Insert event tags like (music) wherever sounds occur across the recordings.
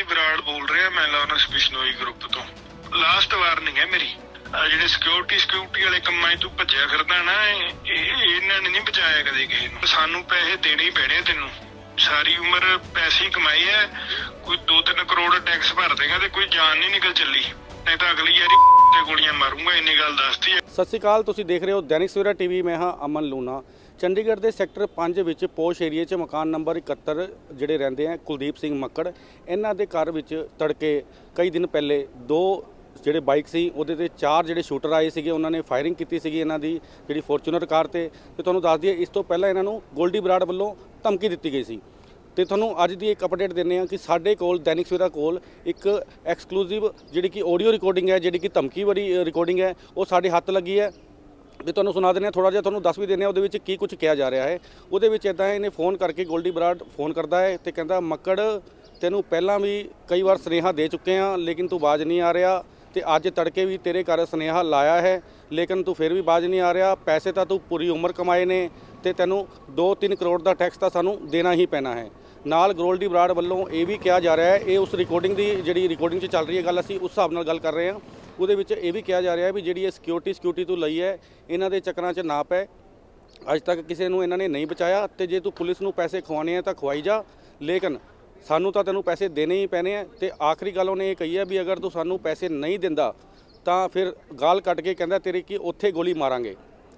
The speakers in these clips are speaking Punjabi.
ਗੋਲਡੀ ਬਰਾੜ ਬੋਲ ਰਿਹਾ ਮੈਂ ਲਾਰੈਂਸ ਬਿਸ਼ਨੋਈ ਗਰੁੱਪ ਤੋਂ। ਲਾਸਟ ਵਾਰਨਿੰਗ ਹੈ ਮੇਰੀ। ਆ ਜਿਹੜੇ ਸਿਕਿਉਰਿਟੀ ਸਿਕਿਉਰਿਟੀ ਵਾਲੇ ਕੰਮਾਂ 'ਚ ਤੂੰ ਭੱਜਿਆ ਫਿਰਦਾ ਨਾ, ਇਹ ਇਹਨਾਂ ਨੇ ਨਹੀਂ ਬਚਾਇਆ ਕਦੇ ਕਿਸੇ ਨੂੰ। ਸਾਨੂੰ ਪੈਸੇ ਦੇਣੇ ਹੀ ਪੈਣੇ ਤੈਨੂੰ। ਸਾਰੀ ਉਮਰ ਪੈਸੇ ਹੀ ਕਮਾਏ ਆ। ਕੋਈ 2-3 ਕਰੋੜ ਟੈਕਸ ਭਰ ਦੇਗਾ ਤੇ ਕੋਈ ਜਾਨ ਨਹੀਂ ਨਿਕਲ ਚੱਲੀ। ਨਹੀਂ ਤਾਂ ਅਗਲੀ ਵਾਰੀ (laughs) ਤੇ ਗੋਲੀਆਂ ਮਾਰੂੰਗਾ, ਇੰਨੀ ਗੱਲ ਦੱਸਦੀ ਹੈ ਸਤਿ ਸ਼੍ਰੀ ਅਕਾਲ, ਤੁਸੀਂ ਦੇਖ ਰਹੇ ਹੋ ਦੈਨਿਕ ਸਵੇਰਾ ਟੀਵੀ। ਮੈਂ ਹਾਂ ਅਮਨ ਲੂਨਾ ਚੰਡੀਗੜ੍ਹ ਦੇ ਸੈਕਟਰ 5 ਵਿੱਚ ਪੋਸ਼ ਏਰੀਆ 'ਚ ਮਕਾਨ ਨੰਬਰ 71 ਜਿਹੜੇ ਰਹਿੰਦੇ ਆ, ਕੁਲਦੀਪ ਸਿੰਘ ਮੱਕੜ, ਇਹਨਾਂ ਦੇ ਘਰ ਵਿੱਚ ਤੜਕੇ ਕਈ ਦਿਨ ਪਹਿਲੇ ਦੋ ਜਿਹੜੇ ਬਾਈਕ ਸੀ, ਉਹਦੇ ਤੇ ਚਾਰ ਜਿਹੜੇ ਸ਼ੂਟਰ ਆਏ ਸੀਗੇ, ਉਹਨਾਂ ਨੇ ਫਾਇਰਿੰਗ ਕੀਤੀ ਸੀਗੀ ਇਹਨਾਂ ਦੀ, ਜਿਹੜੀ ਫੋਰਚੂਨਰ ਕਾਰ ਤੇ। ਤੇ ਤੁਹਾਨੂੰ ਦੱਸ ਦਈਏ, ਇਸ ਤੋਂ ਪਹਿਲਾਂ ਇਹਨਾਂ ਨੂੰ ਗੋਲਡੀ ਬਰਾੜ ਵੱਲੋਂ ਧਮਕੀ ਦਿੱਤੀ ਗਈ ਸੀ। ਤੇ ਤੁਹਾਨੂੰ ਅੱਜ ਦੀ ਇੱਕ ਅਪਡੇਟ ਦਿੰਦੇ ਹਾਂ ਕਿ ਸਾਡੇ ਕੋਲ ਦੈਨਿਕ ਸਵੇਰਾ ਕੋਲ ਇੱਕ ਐਕਸਕਲੂਸਿਵ ਜਿਹੜੀ ਕਿ ਆਡੀਓ ਰਿਕਾਰਡਿੰਗ ਹੈ, ਜਿਹੜੀ ਕਿ ਧਮਕੀ ਵਾਲੀ ਰਿਕਾਰਡਿੰਗ ਹੈ, ਉਹ ਸਾਡੇ ਹੱਥ ਲੱਗੀ ਹੈ। ਵੀ ਤੁਹਾਨੂੰ ਸੁਣਾ ਦਿੰਦੇ ਹਾਂ ਥੋੜਾ ਜਿਹਾ ਤੁਹਾਨੂੰ ਦੱਸ ਵੀ ਦਿੰਦੇ ਹਾਂ ਉਹਦੇ ਵਿੱਚ ਕੀ ਕੁਝ ਕਿਹਾ ਜਾ ਰਿਹਾ ਹੈ। ਉਹਦੇ ਵਿੱਚ ਇਦਾਂ ਇਹਨੇ ਫੋਨ ਕਰਕੇ ਗੋਲਡੀ ਬਰਾਡ ਫੋਨ ਕਰਦਾ ਹੈ ਤੇ ਕਹਿੰਦਾ, ਮੱਕੜ, ਤੈਨੂੰ ਪਹਿਲਾਂ ਵੀ ਕਈ ਵਾਰ ਸੁਨੇਹਾ ਦੇ ਚੁੱਕੇ ਆ ਲੇਕਿਨ ਤੂੰ ਬਾਜ ਨਹੀਂ ਆ ਰਿਹਾ ਤੇ ਅੱਜ ਤੜਕੇ ਵੀ ਤੇਰੇ ਘਰ ਸੁਨੇਹਾ ਲਾਇਆ ਹੈ, ਲੇਕਿਨ ਤੂੰ ਫਿਰ ਵੀ ਬਾਜ ਨਹੀਂ ਆ ਰਿਹਾ, ਪੈਸੇ ਤਾਂ ਤੂੰ ਪੂਰੀ ਉਮਰ ਕਮਾਏ ਨੇ ਤੇ ਤੈਨੂੰ 2-3 ਕਰੋੜ ਦਾ ਟੈਕਸ ਤਾਂ ਸਾਨੂੰ ਦੇਣਾ ਹੀ ਪੈਣਾ ਹੈ। ਨਾਲ ਗੋਲਡੀ ਬਰਾੜ ਵੱਲੋਂ ਇਹ ਵੀ ਕਿਹਾ ਜਾ ਰਿਹਾ ਹੈ, ਇਹ ਉਸ ਰਿਕਾਰਡਿੰਗ ਦੀ ਜਿਹੜੀ ਰਿਕਾਰਡਿੰਗ 'ਚ ਚੱਲ ਰਹੀ ਹੈ ਗੱਲ, ਅਸੀਂ ਉਸ ਹਿਸਾਬ ਨਾਲ ਗੱਲ ਕਰ ਰਹੇ ਹਾਂ। ਉਹਦੇ ਵਿੱਚ ਇਹ ਵੀ ਕਿਹਾ ਜਾ ਰਿਹਾ ਵੀ ਜਿਹੜੀ ਇਹ ਸਿਕਿਉਰਿਟੀ ਸਿਕਿਉਰਿਟੀ ਤੂੰ ਲਈ ਹੈ, ਇਹਨਾਂ ਦੇ ਚੱਕਰਾਂ 'ਚ ਨਾ ਪਏ ਅੱਜ ਤੱਕ ਕਿਸੇ ਨੂੰ ਇਹਨਾਂ ਨੇ ਨਹੀਂ ਬਚਾਇਆ ਤੇ ਜੇ ਤੂੰ ਪੁਲਿਸ ਨੂੰ ਪੈਸੇ ਖਵਾਉਣੇ ਆ ਤਾਂ ਖਵਾਈ ਜਾ। ਲੇਕਿਨ ਸਾਨੂੰ ਤਾਂ ਤੈਨੂੰ ਪੈਸੇ ਦੇਣੇ ਹੀ ਪੈਣੇ ਆ ਤੇ ਆਖਰੀ ਗੱਲ ਉਹਨੇ ਇਹ ਕਹੀ ਹੈ ਵੀ ਅਗਰ ਤੂੰ ਸਾਨੂੰ ਪੈਸੇ ਨਹੀਂ ਦਿੰਦਾ ਤਾਂ ਫਿਰ ਗਾਲ ਕੱਟ ਕੇ ਕਹਿੰਦਾ ਤੇਰੇ ਕੀ ਉੱਥੇ ਗੋਲੀ ਮਾਰਾਂਗੇ।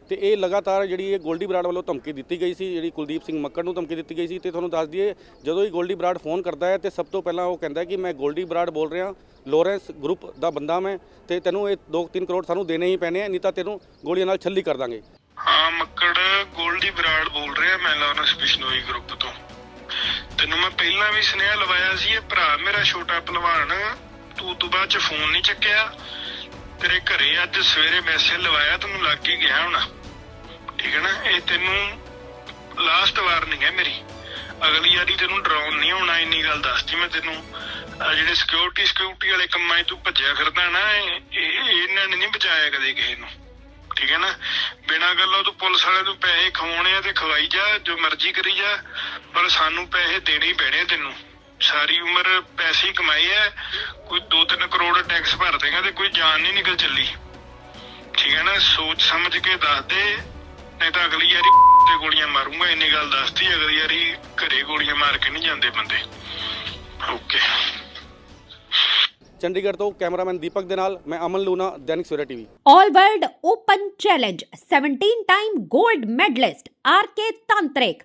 ਤੇ ਇਹ ਲਗਾਤਾਰ ਜਿਹੜੀ ਇਹ ਗੋਲਡੀ ਬਰਾੜ ਵੱਲੋਂ ਧਮਕੀ ਦਿੱਤੀ ਗਈ ਸੀ, ਜਿਹੜੀ ਕੁਲਦੀਪ ਸਿੰਘ ਮੱਕੜ ਨੂੰ ਧਮਕੀ ਦਿੱਤੀ ਗਈ ਸੀ, ਤੇ ਤੁਹਾਨੂੰ ਦੱਸ ਦਈਏ, ਜਦੋਂ ਹੀ ਗੋਲਡੀ ਬਰਾੜ ਫੋਨ ਕਰਦਾ ਹੈ ਤੇ ਸਭ ਤੋਂ ਪਹਿਲਾਂ ਉਹ ਕਹਿੰਦਾ ਕਿ ਮੈਂ ਗੋਲਡੀ ਬਰਾੜ ਬੋਲ ਰਿਹਾ, ਲੋਰੈਂਸ ਗਰੁੱਪ ਦਾ ਬੰਦਾ ਮੈਂ, ਤੇ ਤੈਨੂੰ ਇਹ 2-3 ਕਰੋੜ ਸਾਨੂੰ ਦੇਣੇ ਹੀ ਪੈਣੇ ਆ, ਨਹੀਂ ਤਾਂ ਤੈਨੂੰ ਗੋਲੀਆਂ ਨਾਲ ਛੱਲੀ ਕਰ ਦਾਂਗੇ। ਹਾਂ, ਮੱਕੜ, ਗੋਲਡੀ ਬਰਾੜ ਬੋਲ ਰਿਹਾ ਮੈਂ ਲਾਰੈਂਸ ਬਿਸ਼ਨੋਈ ਗਰੁੱਪ ਤੋਂ। ਤੈਨੂੰ ਮੈਂ ਪਹਿਲਾਂ ਵੀ ਸੁਨੇਹਾ ਲਵਾਇਆ ਸੀ, ਇਹ ਭਰਾ ਮੇਰਾ ਛੋਟਾ ਪਹਿਲਵਾਨ, ਤੂੰ ਤੋਂ ਬਾਅਦ ਚ ਫੋਨ ਨਹੀਂ ਚੱਕਿਆ। ਤੇਰੇ ਘਰੇ ਅੱਜ ਸਵੇਰੇ ਮੈਸੇਜ ਲਵਾਇਆ, ਤੈਨੂੰ ਲੱਗ ਹੀ ਗਿਆ ਹੋਣਾ। ਠੀਕ ਹੈ ਨਾ? ਇਹ ਤੈਨੂੰ ਲਾਸਟ ਵਾਰਨਿੰਗ ਹੈ ਮੇਰੀ। ਅਗਲੀ ਵਾਰੀ ਤੈਨੂੰ ਡਰਾਉਣ ਨਹੀਂ ਹੋਣਾ ਇੰਨੀ ਗੱਲ ਦੱਸਤੀ ਮੈਂ ਤੈਨੂੰ। ਜਿਹੜੇ ਸਿਕਿਉਰਿਟੀ ਸਿਕਿਉਰਿਟੀ ਵਾਲੇ ਕੰਮਾਂ 'ਚ ਤੂੰ ਭੱਜਿਆ ਫਿਰਦਾ ਨਾ, ਇਹ ਇਹਨਾਂ ਨੇ ਨਹੀਂ ਬਚਾਇਆ ਕਦੇ ਕਿਸੇ ਨੂੰ। ਠੀਕ ਹੈ ਨਾ? ਬਿਨਾਂ ਗੱਲੋਂ ਤੂੰ ਪੁਲਿਸ ਵਾਲੇ ਨੂੰ ਪੈਸੇ ਖਵਾਉਣੇ ਆ ਤੇ ਖਵਾਈ ਜਾ, ਜੋ ਮਰਜ਼ੀ ਕਰੀ ਜਾ, ਪਰ ਸਾਨੂੰ ਪੈਸੇ ਦੇਣੇ ਹੀ ਪੈਣੇ ਤੈਨੂੰ। ਸਾਰੀ ਉਮਰ ਪੈਸੇ ਹੀ ਕਮਾਏ ਆ ਕੋਈ 2-3 ਕਰੋੜ ਟੈਕਸ ਭਰ ਦੇਗਾ ਤੇ ਕੋਈ ਜਾਨ ਨਹੀਂ ਨਿਕਲ ਚੱਲੀ। ਠੀਕ ਹੈ ਨਾ? ਸੋਚ ਸਮਝ ਕੇ ਦੱਸ ਦੇ ਨਹੀਂ ਤਾਂ ਅਗਲੀ ਵਾਰੀ ਤੇ ਗੋਲੀਆਂ ਮਾਰੂੰਗਾ ਇੰਨੀ ਗੱਲ ਦੱਸਤੀ ਅਗਲੀ ਵਾਰੀ ਘਰੇ ਗੋਲੀਆਂ ਮਾਰ ਕੇ ਨਹੀਂ ਜਾਂਦੇ ਬੰਦੇ। ਓਕੇ। ਚੰਡੀਗੜ੍ਹ ਤੋਂ ਕੈਮਰਾਮੈਨ ਦੀਪਕ ਦੇ ਨਾਲ ਮੈਂ Aman Luna Dainik Savera TV. All World Open Challenge 17 time gold medalist RK Tantrik